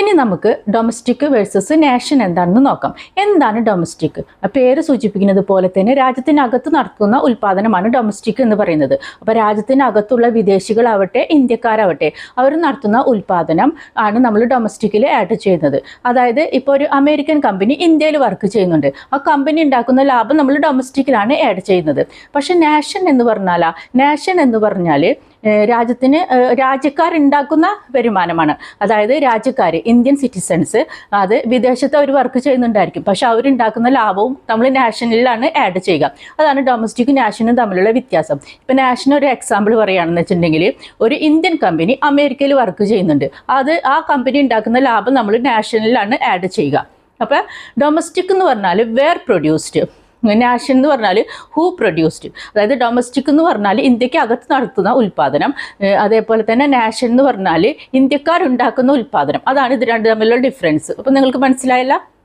ഇനി നമുക്ക് domestic versus nation എന്താണെന്ന് നോക്കാം. എന്താണ് ഡൊമസ്റ്റിക് പേര് സൂചിപ്പിക്കുന്നത് പോലെ തന്നെ രാജ്യത്തിനകത്ത് നടക്കുന്ന ഉൽപ്പാദനമാണ് ഡൊമസ്റ്റിക് എന്ന് പറയുന്നത്. അപ്പോൾ രാജ്യത്തിനകത്തുള്ള വിദേശികളാവട്ടെ ഇന്ത്യക്കാരാവട്ടെ അവർ നടത്തുന്ന ഉൽപ്പാദനം ആണ് നമ്മൾ ഡൊമസ്റ്റിക്കിൽ ആഡ് ചെയ്യുന്നത്. അതായത് ഇപ്പോൾ ഒരു അമേരിക്കൻ കമ്പനി ഇന്ത്യയിൽ വർക്ക് ചെയ്യുന്നുണ്ട്. ആ കമ്പനി ഉണ്ടാക്കുന്ന ലാഭം നമ്മൾ ഡൊമസ്റ്റിക്കിലാണ് ആഡ് ചെയ്യുന്നത്. പക്ഷെ നാഷൻ എന്ന് പറഞ്ഞാലാ നാഷൻ എന്ന് പറഞ്ഞാൽ രാജ്യത്തിന് രാജ്യക്കാർ ഉണ്ടാക്കുന്ന വരുമാനമാണ്. അതായത് രാജ്യക്കാർ ഇന്ത്യൻ സിറ്റിസൺസ് അത് വിദേശത്ത് അവർ വർക്ക് ചെയ്യുന്നുണ്ടായിരിക്കും. പക്ഷെ അവരുണ്ടാക്കുന്ന ലാഭവും നമ്മൾ നാഷണലിലാണ് ആഡ് ചെയ്യുക. അതാണ് ഡൊമസ്റ്റിക്കും നാഷനും തമ്മിലുള്ള വ്യത്യാസം. ഇപ്പം നാഷൻ ഒരു എക്സാമ്പിൾ പറയുകയാണെന്ന് വെച്ചിട്ടുണ്ടെങ്കിൽ ഒരു ഇന്ത്യൻ കമ്പനി അമേരിക്കയിൽ വർക്ക് ചെയ്യുന്നുണ്ട്. അത് ആ കമ്പനി ഉണ്ടാക്കുന്ന ലാഭം നമ്മൾ നാഷണലിലാണ് ആഡ് ചെയ്യുക. അപ്പോൾ ഡൊമസ്റ്റിക് എന്ന് പറഞ്ഞാൽ വേർ പ്രൊഡ്യൂസ്ഡ് നാഷൻ എന്ന് പറഞ്ഞാൽ ഹൂ പ്രൊഡ്യൂസ്ഡ് അതായത് ഡൊമസ്റ്റിക് എന്ന് പറഞ്ഞാൽ ഇന്ത്യയ്ക്ക് അകത്ത് നടത്തുന്ന ഉൽപ്പാദനം അതേപോലെ തന്നെ നാഷൻ എന്ന് പറഞ്ഞാൽ ഇന്ത്യക്കാരുണ്ടാക്കുന്ന ഉൽപ്പാദനം അതാണ് ഇത് രണ്ട് തമ്മിലുള്ള ഡിഫറൻസ് അപ്പോൾ നിങ്ങൾക്ക് മനസ്സിലായല്ല?